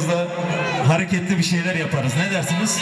biraz da hareketli bir şeyler yaparız. Ne dersiniz?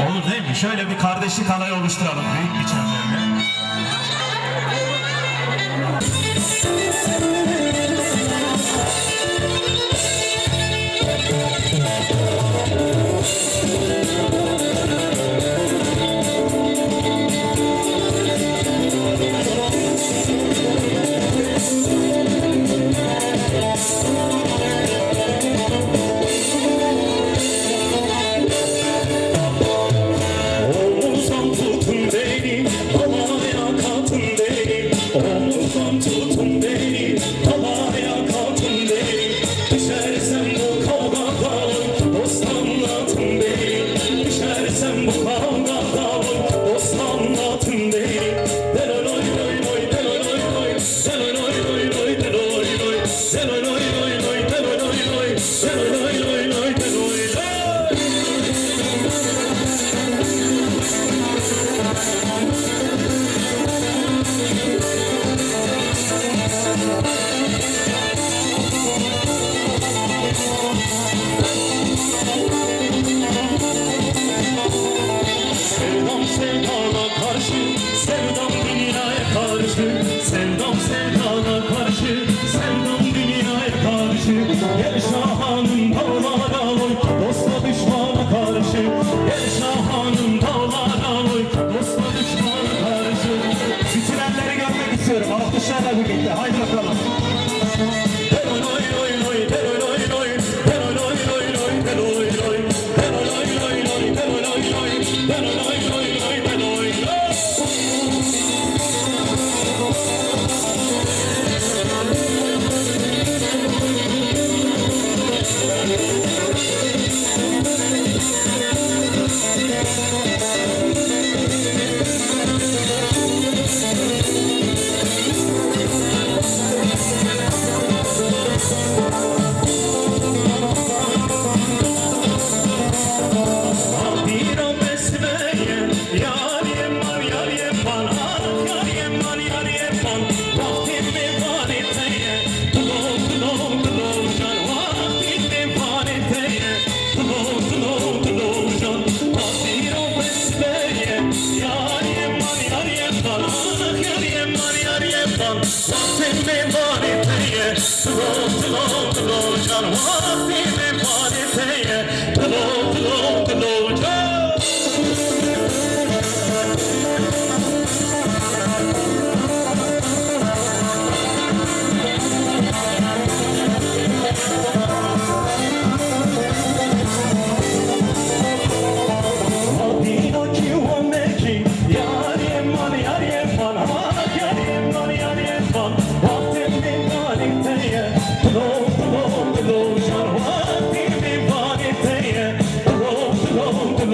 Olur değil mi? Şöyle bir kardeşlik alayı oluşturalım büyük bir çemberle.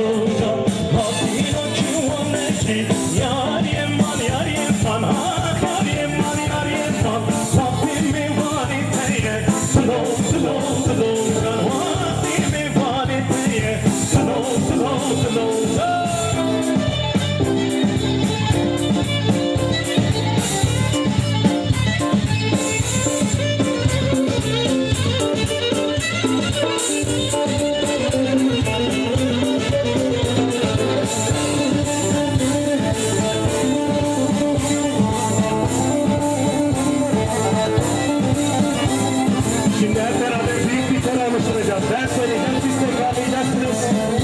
amor. That's what it is.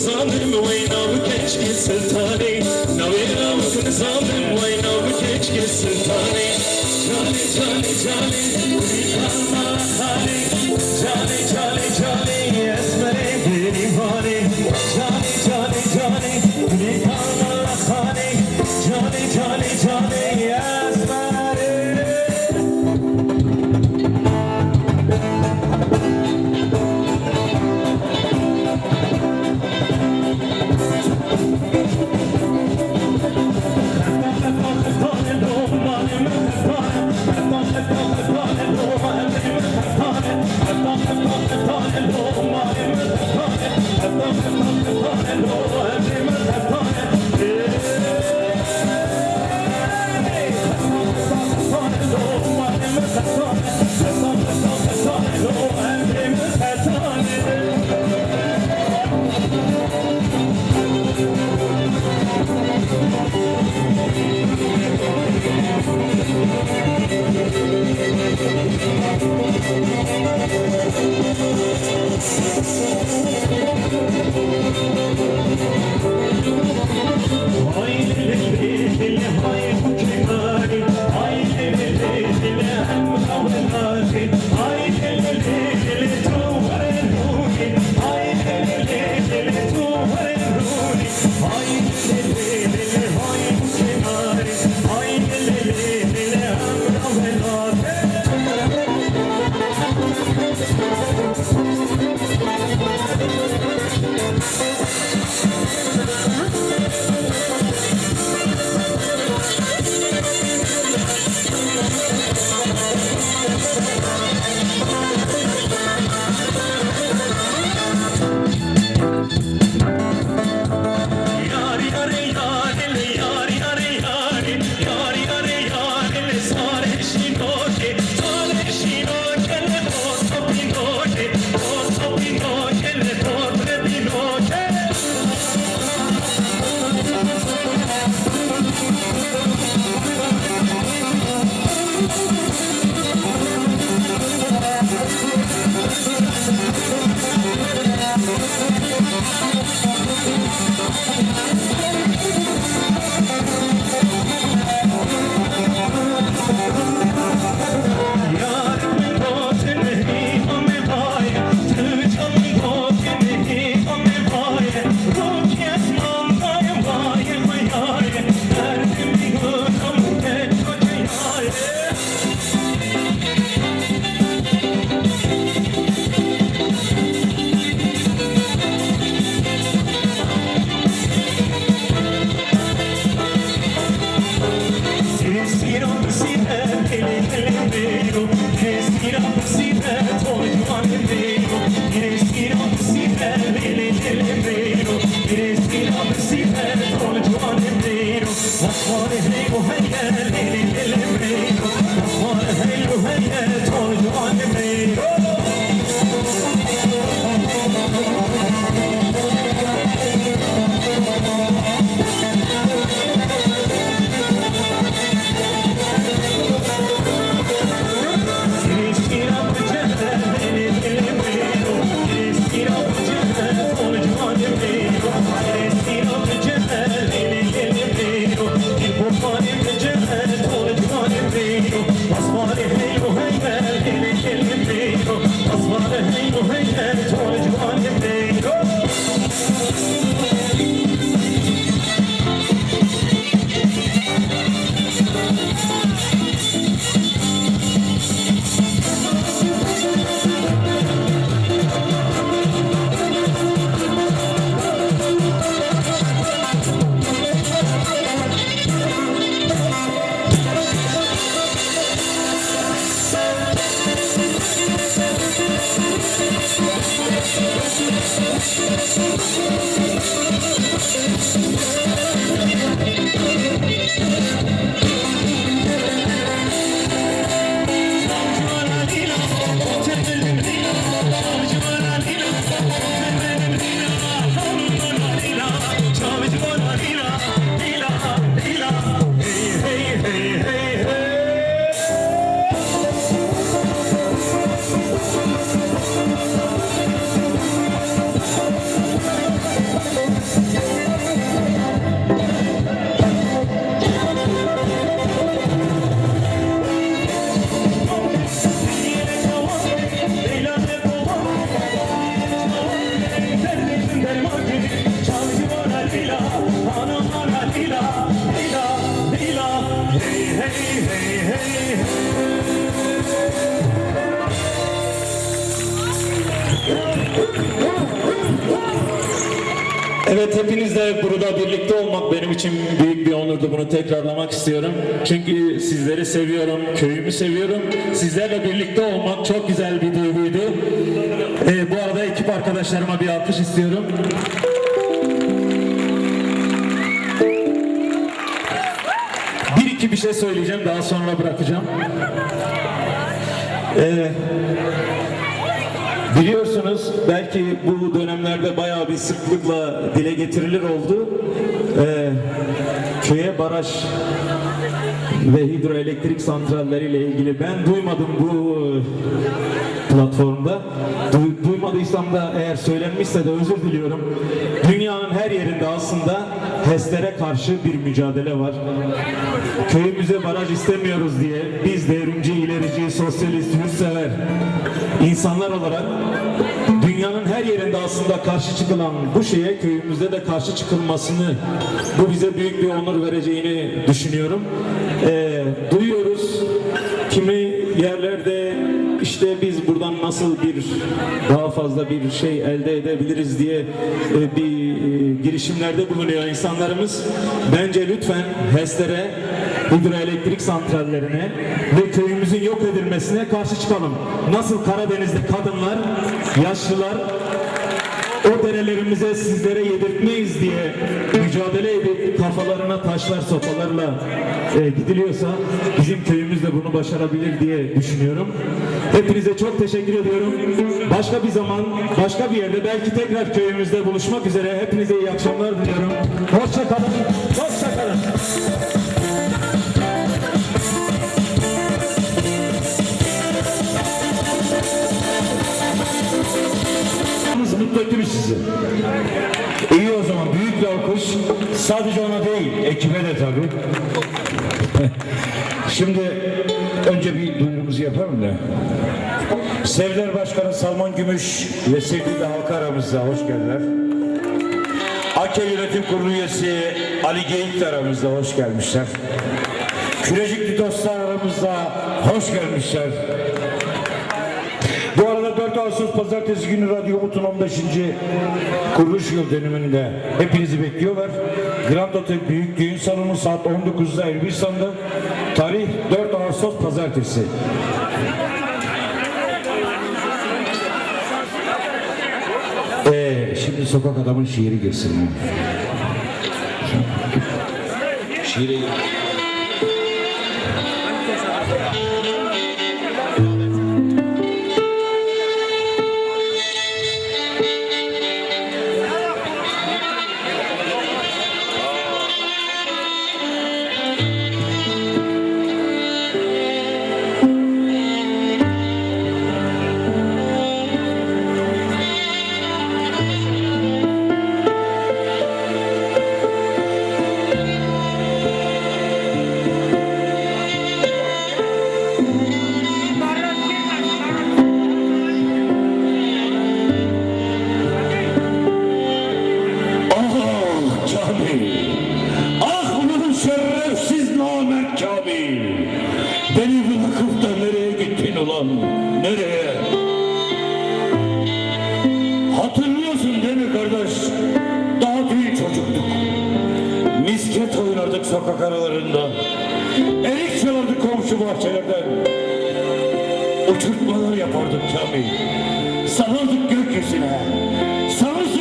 zalim Why now keç gitsin tane Nave namusun zalim Why now bu keç gitsin tane Tane tane tane My home, Lord, home, Lord, home, Lord, home, Lord, home. Lord, Lord, Lord, Lord, Sizlerle birlikte olmak çok güzel bir duyguydu. Ee, bu arada ekip arkadaşlarıma bir alkış istiyorum. Bir iki bir şey söyleyeceğim daha sonra bırakacağım. Ee, biliyorsunuz belki bu dönemlerde bayağı bir sıklıkla dile getirilir oldu. Ee, köye baraj ve hidroelektrik santralleriyle ilgili ben duymadım bu platformda. Du- duymadıysam da eğer söylenmişse de özür diliyorum. Dünyanın her yerinde aslında HES'lere karşı bir mücadele var. Köyümüze baraj istemiyoruz diye biz devrimci, ilerici, sosyalist, yurtsever insanlar olarak dünyanın her yerinde aslında karşı çıkılan bu şeye köyümüzde de karşı çıkılmasını bu bize büyük bir onur vereceğini düşünüyorum. Ee, duyuyoruz kimi yerlerde işte biz buradan nasıl bir daha fazla bir şey elde edebiliriz diye e, bir e, girişimlerde bulunuyor insanlarımız. Bence lütfen HES'lere, hidroelektrik santrallerine ve köyümüzün yok edilmesine karşı çıkalım. Nasıl Karadeniz'de kadınlar, yaşlılar o derelerimize sizlere yedirtmeyiz diye mücadele edip kafalarına taşlar sopalarla e, gidiliyorsa bizim köyümüz de bunu başarabilir diye düşünüyorum. Hepinize çok teşekkür ediyorum. Başka bir zaman, başka bir yerde belki tekrar köyümüzde buluşmak üzere. Hepinize iyi akşamlar diliyorum. Hoşça kalın. Hoşça kalın. Mutlu etti mi sizi? İyi o zaman büyük bir alkış. Sadece ona değil, ekibe de tabii. Şimdi önce bir duyurumuzu yapalım da. Sevder Başkanı Salman Gümüş ve sevgili halka aramızda hoş geldiler. AKE Yönetim Kurulu üyesi Ali Geyik aramızda hoş gelmişler. Kürecikli dostlar aramızda hoş gelmişler. Bu arada 4 Ağustos Pazartesi günü Radyo Umut'un 15. kuruluş yıl dönümünde hepinizi bekliyorlar. Grand Hotel Büyük Düğün Salonu saat 19'da Elbistan'da. Tarih 4 Ağustos Pazartesi. Ee, şimdi sokak adamın şiiri girsin. Şiiri Ah Oynardık sokak aralarında. Erik çalardık komşu bahçelerden. Uçurtmalar yapardık Kamil. Sarıldık gökyüzüne. Sanırsın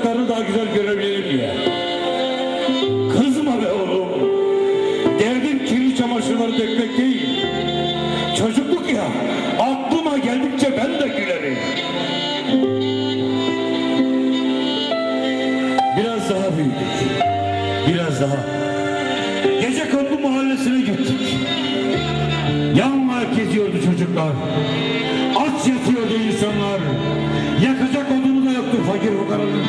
Hatunların bacaklarını daha güzel görebilirim diye. Kızma be oğlum. Derdim kirli çamaşırları dökmek değil. Çocukluk ya. Aklıma geldikçe ben de gülerim. Biraz daha büyüdük. Biraz daha. Gece kondu mahallesine gittik. Yanlar geziyordu çocuklar. Yoktu fakir fukaranın.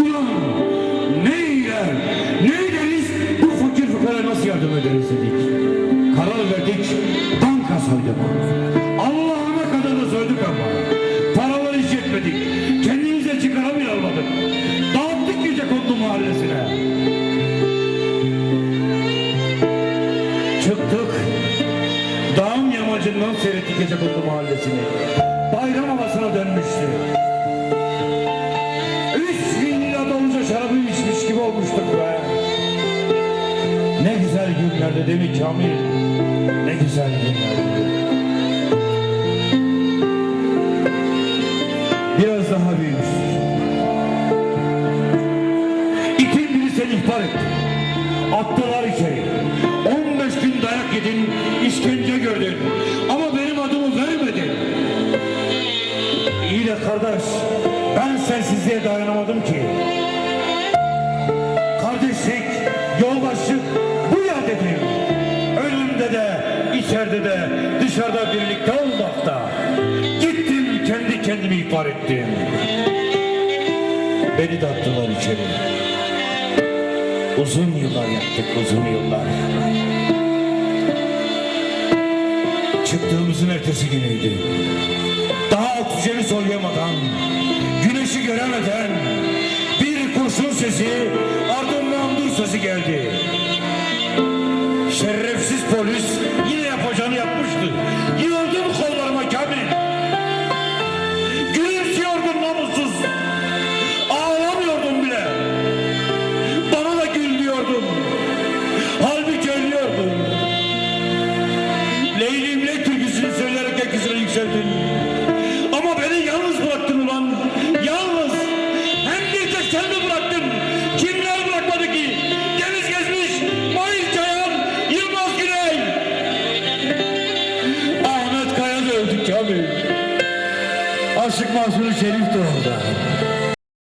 Ulan ne iyiler, ne ederiz bu fakir ederiz dedik. Karar verdik, banka soyduk. Allah'ına kadar da soyduk ama. Paraları hiç yetmedik. Kendimize çıkara bile almadık. Dağıttık gece kondu mahallesine. Çıktık. Dağın yamacından seyrettik gece kondu mahallesini. Bayram havasına dönmüştü. Üç bin lira dolunca şarabı içmiş gibi olmuştuk be. Ne güzel günlerdi değil mi Kamil? Ne güzel günlerdi. Biraz daha büyümüştük. İtin biri seni ihbar etti. Attılar içeri. 15 gün dayak yedin, işkence gördün. İhbar ettim. Beni de attılar içeri. Uzun yıllar yattık, uzun yıllar. Çıktığımızın ertesi günüydü. Daha oksijeni soluyamadan, güneşi göremeden bir kurşun sesi ardından dur sesi geldi. Şerefsiz